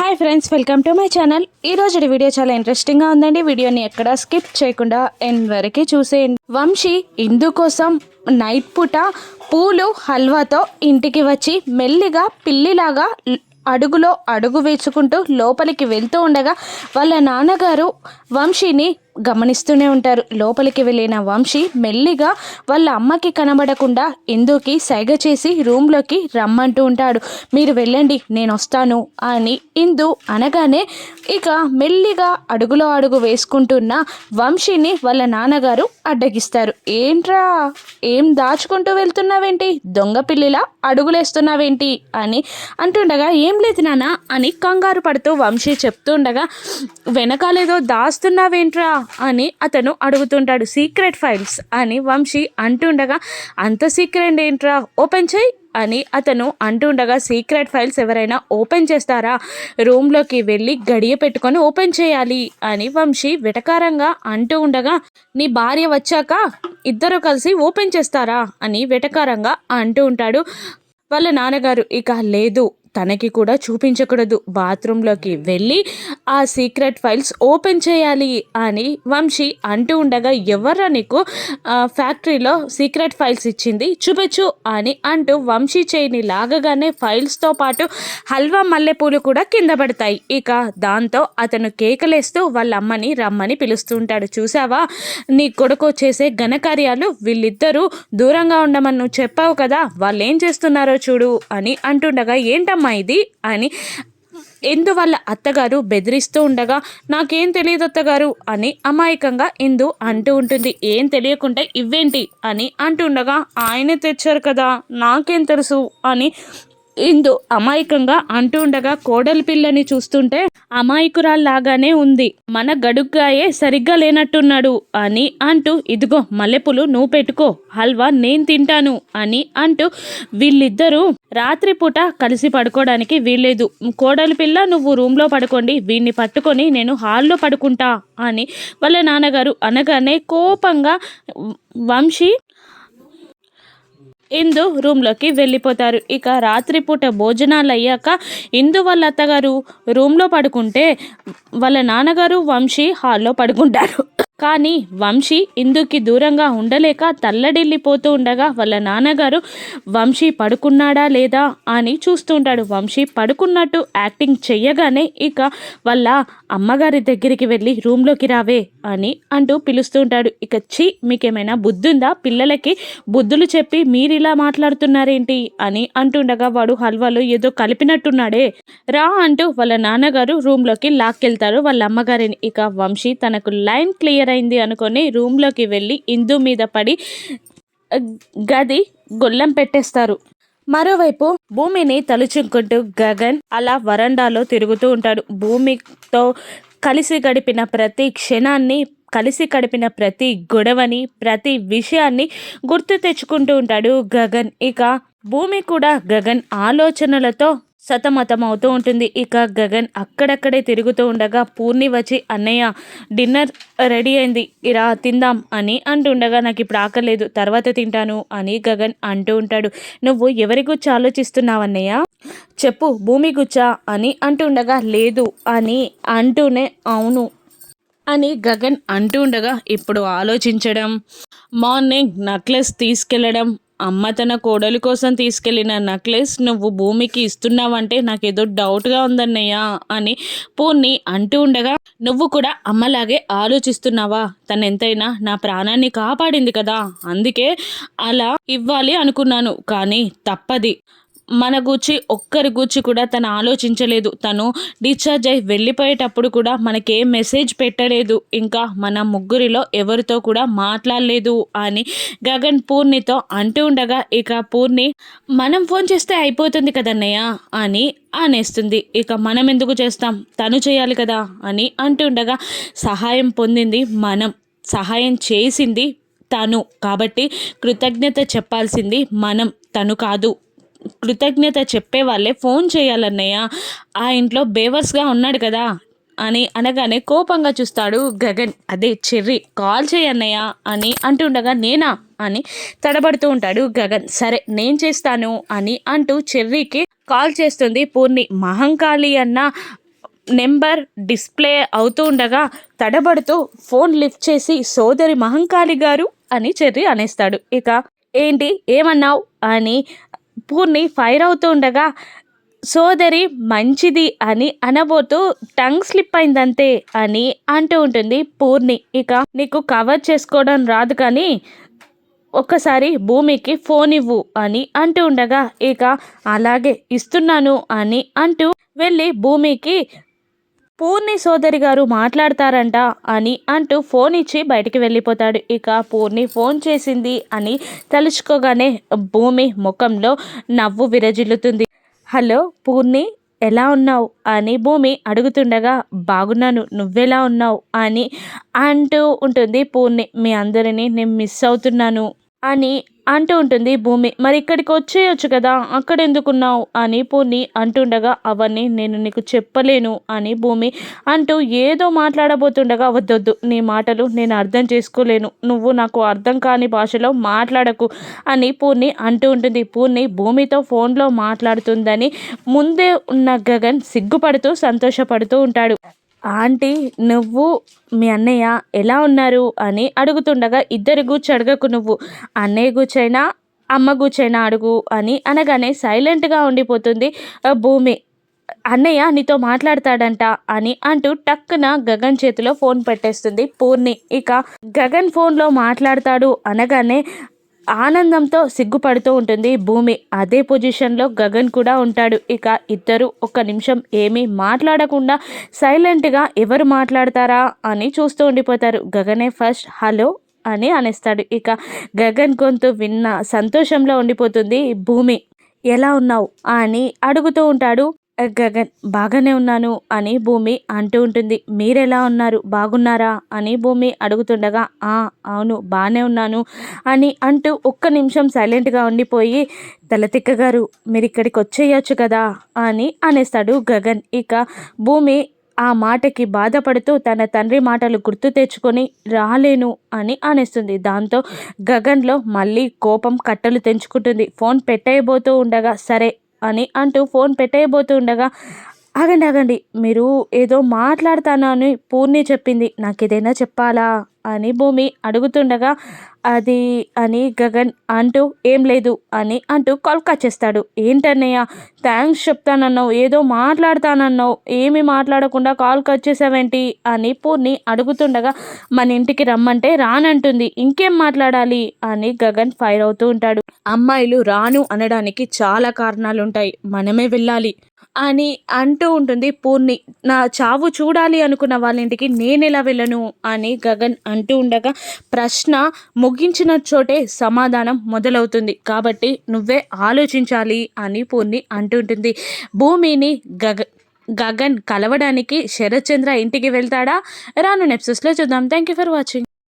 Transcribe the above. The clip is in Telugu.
Hi friends welcome to my channel ఈ రోజు వీడియో చాలా ఇంట్రెస్టింగ్గా ఉందండి. వీడియోని ఎక్కడ స్కిప్ చేయకుండా ఎండ్ వరకు చూసేయండి. వంశీ ఇందు కోసం నైట్ పూట పూలు హల్వాతో ఇంటికి వచ్చి మెల్లిగా పిల్లిలాగా అడుగులో అడుగు వేసుకుంటూ లోపలికి వెళ్తూ ఉండగా వాళ్ళ నాన్నగారు వంశీని గమనిస్తూనే ఉంటారు. లోపలికి వెళ్ళిన వంశీ మెల్లిగా వాళ్ళ అమ్మకి కనబడకుండా ఇందుకి సైగ చేసి రూమ్లోకి రమ్మంటూ ఉంటాడు. మీరు వెళ్ళండి నేను వస్తాను అని ఇందు అనగానే ఇక మెల్లిగా అడుగులో అడుగు వేసుకుంటున్న వంశీని వాళ్ళ నాన్నగారు అడ్డగిస్తారు. ఏంట్రా ఏం దాచుకుంటూ వెళ్తున్నావేంటి? దొంగ పిల్లిలా అడుగులేస్తున్నావేంటి? అని అంటుండగా ఏం లేదు నాన్న అని కంగారు పడుతూ వంశీ చెప్తుండగా వెనకాలేదో దాస్తున్నావేంట్రా? అని అతను అడుగుతుంటాడు. సీక్రెట్ ఫైల్స్ అని వంశీ అంటుండగా అంత సీక్రెట్ ఏంట్రా? ఓపెన్ చేయి అని అతను అంటుండగా సీక్రెట్ ఫైల్స్ ఎవరైనా ఓపెన్ చేస్తారా? రూమ్లోకి వెళ్ళి గడియ పెట్టుకొని ఓపెన్ చేయాలి అని వంశీ వెటకారంగా అంటూ ఉండగా నీ భార్య వచ్చాక ఇద్దరు కలిసి ఓపెన్ చేస్తారా? అని వెటకారంగా అంటూ ఉంటాడు. వాళ్ళ నాన్నగారు ఇక లేదు తనకి కూడా చూపించకూడదు. బాత్రూంలోకి వెళ్ళి ఆ సీక్రెట్ ఫైల్స్ ఓపెన్ చేయాలి అని వంశీ అంటూ ఉండగా ఎవర్రా నీకు ఫ్యాక్టరీలో సీక్రెట్ ఫైల్స్ ఇచ్చింది? చూపించు అని అంటూ వంశీ చేయిని లాగగానే ఫైల్స్తో పాటు హల్వా మల్లెపూలు కూడా కింద పడతాయి. ఇక దాంతో అతను కేకలేస్తూ వాళ్ళ అమ్మని రమ్మని పిలుస్తుంటాడు. చూసావా నీ కొడుకు చేసే ఘనకార్యాలు వీళ్ళిద్దరూ దూరంగా ఉండమని నువ్వు చెప్పావు కదా వాళ్ళు ఏం చేస్తున్నారో చూడు అని అంటుండగా ఏంటమ్మా? ఇది అని ఎందువల్ల అత్తగారు బెదిరిస్తూ ఉండగా నాకేం తెలియదు అత్తగారు అని అమాయకంగా ఇందు అంటూ ఉంటుంది. ఏం తెలియకుండా ఇవ్వేంటి అని అంటుండగా ఆయనే తెచ్చారు కదా నాకేం తెలుసు అని ఇందు అమాయకంగా అంటూ ఉండగా కోడలి పిల్లని చూస్తుంటే అమాయకురాల్లాగానే ఉంది. మన గడుగ్గాయే సరిగ్గా లేనట్టున్నాడు అని అంటూ ఇదిగో మల్లెపూలు నువ్వు పెట్టుకో హల్వా నేను తింటాను అని అంటూ వీళ్ళిద్దరూ రాత్రిపూట కలిసి పడుకోవడానికి వీల్లేదు. కోడలి పిల్ల నువ్వు రూమ్లో పడుకోండి. వీడిని పట్టుకొని నేను హాల్లో పడుకుంటా అని వాళ్ళ నాన్నగారు అనగానే కోపంగా వంశీ ఇందు రూమ్లోకి వెళ్ళిపోతారు. ఇక రాత్రిపూట భోజనాలు అయ్యాక ఇందు వాళ్ళ అత్తగారు రూమ్లో పడుకుంటే వాళ్ళ నాన్నగారు వంశీ హాల్లో పడుకుంటారు. కానీ వంశీ ఇందుకి దూరంగా ఉండలేక తల్లడిల్లిపోతూ ఉండగా వాళ్ళ నాన్నగారు వంశీ పడుకున్నాడా లేదా? అని చూస్తూ ఉంటాడు వంశీ పడుకున్నట్టు యాక్టింగ్ చెయ్యగానే ఇక వాళ్ళ అమ్మగారి దగ్గరికి వెళ్ళి రూమ్లోకి రావే అని అంటూ పిలుస్తూ ఉంటాడు ఇక చి మీకేమైనా బుద్ధుందా? పిల్లలకి బుద్ధులు చెప్పి మీరు ఇలా మాట్లాడుతున్నారేంటి? అని అంటుండగా వాడు హల్వాలో ఏదో కలిపినట్టున్నాడే. రా అంటూ వాళ్ళ నాన్నగారు రూమ్లోకి లాక్కెళ్తారు వాళ్ళ అమ్మగారిని. ఇక వంశీ తనకు లైన్ క్లియర్ అయింది అనుకొని రూమ్లోకి వెళ్ళి ఇందు మీద పడి గది గొల్లం పెట్టేస్తారు. మరోవైపు భూమిని తలుచుకుంటూ గగన్ అలా వరండాలో తిరుగుతూ ఉంటాడు. భూమితో కలిసి గడిపిన ప్రతి క్షణాన్ని కలిసి గడిపిన ప్రతి గొడవని ప్రతి విషయాన్ని గుర్తు తెచ్చుకుంటూ ఉంటాడు గగన్. ఇక భూమి కూడా గగన్ ఆలోచనలతో సతమతం అవుతూ ఉంటుంది. ఇక గగన్ అక్కడక్కడే తిరుగుతూ ఉండగా పూర్ణి వచ్చి అన్నయ్య డిన్నర్ రెడీ అయింది. ఇరా తిందాం అని అంటుండగా నాకు ఇప్పుడు ఆకలేదు తర్వాత తింటాను అని గగన్ అంటూ ఉంటాడు. నువ్వు ఎవరి గురించి ఆలోచిస్తున్నావు అన్నయ్య? చెప్పు భూమి గుచ్చా? అని అంటుండగా లేదు అని అంటూనే అవును అని గగన్ అంటూ ఉండగా ఇప్పుడు ఆలోచించడం మార్నింగ్ నక్లెస్ తీసుకెళ్ళడం అమ్మ తన కోడలి కోసం తీసుకెళ్ళిన నక్లెస్ నువ్వు భూమికి ఇస్తున్నావంటే నాకేదో డౌట్గా ఉందన్నయ్య అని పూర్ణి అంటూ ఉండగా నువ్వు కూడా అమ్మలాగే ఆలోచిస్తున్నావా? తను ఎంతైనా నా ప్రాణాన్ని కాపాడింది కదా? అందుకే అలా ఇవ్వాలి అనుకున్నాను కానీ తప్పది. మన గూర్చి ఒక్కరి గూర్చి కూడా తను ఆలోచించలేదు. తను డిశ్చార్జ్ అయి వెళ్ళిపోయేటప్పుడు కూడా మనకే మెసేజ్ పెట్టలేదు. ఇంకా మన ముగ్గురిలో ఎవరితో కూడా మాట్లాడలేదు అని గగన్ పూర్ణితో అంటూ ఉండగా ఇక పూర్ణి మనం ఫోన్ చేస్తే అయిపోతుంది కదన్నయ్య అని అనేస్తుంది. ఇక మనం ఎందుకు చేస్తాం? తను చేయాలి కదా? అని అంటుండగా సహాయం పొందింది మనం. సహాయం చేసింది తను. కాబట్టి కృతజ్ఞత చెప్పాల్సింది మనం. తను కాదు. కృతజ్ఞత చెప్పే వాళ్ళే ఫోన్ చేయాలన్నయ్య ఆ ఇంట్లో బేవర్స్గా ఉన్నాడు కదా అని అనగానే కోపంగా చూస్తాడు గగన్. అదే చెర్రి కాల్ చేయన్నయ్య అని అంటుండగా నేనా అని తడబడుతూ ఉంటాడు గగన్. సరే నేను చేస్తాను అని అంటూ చెర్రీకి కాల్ చేస్తుంది పూర్ణి. మహంకాళి అన్న నెంబర్ డిస్ప్లే అవుతూ ఉండగా తడబడుతూ ఫోన్ లిఫ్ట్ చేసి సోదరి మహంకాళి గారు అని చెర్రి అనేస్తాడు. ఇక ఏంటి ఏమన్నావు? అని పూర్ణి ఫైర్ అవుతూ ఉండగా సోదరి మంచిది అని అనబోతూ టంగ్ స్లిప్ అయిందంతే అని అంటూ ఉంటుంది పూర్ణి. ఇక నీకు కవర్ చేసుకోవడం రాదు కానీ ఒక్కసారి భూమికి ఫోన్ ఇవ్వు అని అంటూ ఉండగా ఇక అలాగే ఇస్తున్నాను అని అంటూ వెళ్ళి భూమికి పూర్ణి సోదరి గారు మాట్లాడతారంట అని అంటూ ఫోన్ ఇచ్చి బయటికి వెళ్ళిపోతాడు. ఇక పూర్ణి ఫోన్ చేసింది అని తలుచుకోగానే భూమి ముఖంలో నవ్వు విరజిల్లుతుంది. హలో పూర్ణి ఎలా ఉన్నావు? అని భూమి అడుగుతుండగా బాగున్నాను నువ్వెలా ఉన్నావు? అని అంటూ ఉంటుంది పూర్ణి. మీ అందరినీ నేను మిస్ అవుతున్నాను. అని అంటూ ఉంటుంది భూమి. మరి ఇక్కడికి వచ్చేయొచ్చు కదా అక్కడ ఎందుకున్నావు అని పూర్ణి అంటుండగా అవన్నీ నేను నీకు చెప్పలేను అని భూమి అంటూ ఏదో మాట్లాడబోతుండగా వద్దొద్దు నీ మాటలు నేను అర్థం చేసుకోలేను. నువ్వు నాకు అర్థం కాని భాషలో మాట్లాడకు అని పూర్ణి అంటూ ఉంటుంది. పూర్ణి భూమితో ఫోన్లో మాట్లాడుతుందని ముందే ఉన్న గగన్ సిగ్గుపడుతూ సంతోషపడుతూ ఉంటాడు. ఆంటీ నువ్వు మీ అన్నయ్య ఎలా ఉన్నారు అని అడుగుతుండగా ఇద్దరు గూర్చి అడగకు నువ్వు. అన్నయ్య గుచ్చైనా అమ్మ గూర్చైనా అడుగు అని అనగానే సైలెంట్గా ఉండిపోతుంది భూమి అన్నయ్య నీతో మాట్లాడతాడంట అని అంటూ టక్కున గగన్ చేతిలో ఫోన్ పెట్టేస్తుంది పూర్ణి. ఇక గగన్ ఫోన్లో మాట్లాడతాడు అనగానే ఆనందంతో సిగ్గుపడుతూ ఉంటుంది భూమి. అదే పొజిషన్లో గగన్ కూడా ఉంటాడు. ఇక ఇద్దరు ఒక్క నిమిషం ఏమీ మాట్లాడకుండా సైలెంట్గా ఎవరు మాట్లాడతారా అని చూస్తూ ఉండిపోతారు. గగనే ఫస్ట్ హలో అని అనేస్తాడు. ఇక గగన్ గొంతు విన్న సంతోషంలో ఉండిపోతుంది భూమి. ఎలా ఉన్నావు? అని అడుగుతూ ఉంటాడు. గగన్ బాగానే ఉన్నాను అని భూమి అంటూ ఉంటుంది. మీరెలా ఉన్నారు? బాగున్నారా? అని భూమి అడుగుతుండగా ఆ అవును బాగానే ఉన్నాను అని అంటూ ఒక్క నిమిషం సైలెంట్గా ఉండిపోయి తలతిక్క గారు మీరు ఇక్కడికి వచ్చేయచ్చు కదా? అని అనేస్తాడు గగన్. ఇక భూమి ఆ మాటకి బాధపడుతూ తన తండ్రి మాటలు గుర్తు తెచ్చుకొని రాలేను అని అనేస్తుంది. దాంతో గగన్లో మళ్ళీ కోపం కట్టలు తెంచుకుంటుంది. ఫోన్ పెట్టేయబోతూ ఉండగా సరే అని అంటూ ఫోన్ పెట్టేయబోతుండగా ఆగండి ఆగండి మీరు ఏదో మాట్లాడతానని పూర్ణి చెప్పింది. నాకు ఏదైనా చెప్పాలా? అని భూమి అడుగుతుండగా అది అని గగన్ అంటూ ఏం లేదు అని అంటూ కాల్ చేస్తాడు. ఏంటన్నయ్య థ్యాంక్స్ చెప్తానన్నావు ఏదో మాట్లాడతానన్నావు ఏమి మాట్లాడకుండా కాల్ కట్ చేసావేంటి? అని పూర్ణి అడుగుతుండగా మన ఇంటికి రమ్మంటే రానంటుంది ఇంకేం మాట్లాడాలి? అని గగన్ ఫైర్ అవుతూ ఉంటాడు. అమ్మాయిలు రాను అనడానికి చాలా కారణాలు ఉంటాయి మనమే వెళ్ళాలి అని అంటూ ఉంటుంది పూర్ణి. నా చావు చూడాలి అనుకున్న వాళ్ళ ఇంటికి నేను ఎలా వెళ్ళను అని గగన్ అంటూ ఉండగా ప్రశ్న ముగించిన చోటే సమాధానం మొదలవుతుంది. కాబట్టి నువ్వే ఆలోచించాలి అని పూర్ణి అంటుంటుంది భూమిని గగ గగన్ కలవడానికి శరత్చంద్ర ఇంటికి వెళ్తాడా? రాను నెప్సెస్లో చూద్దాం. Thank you for watching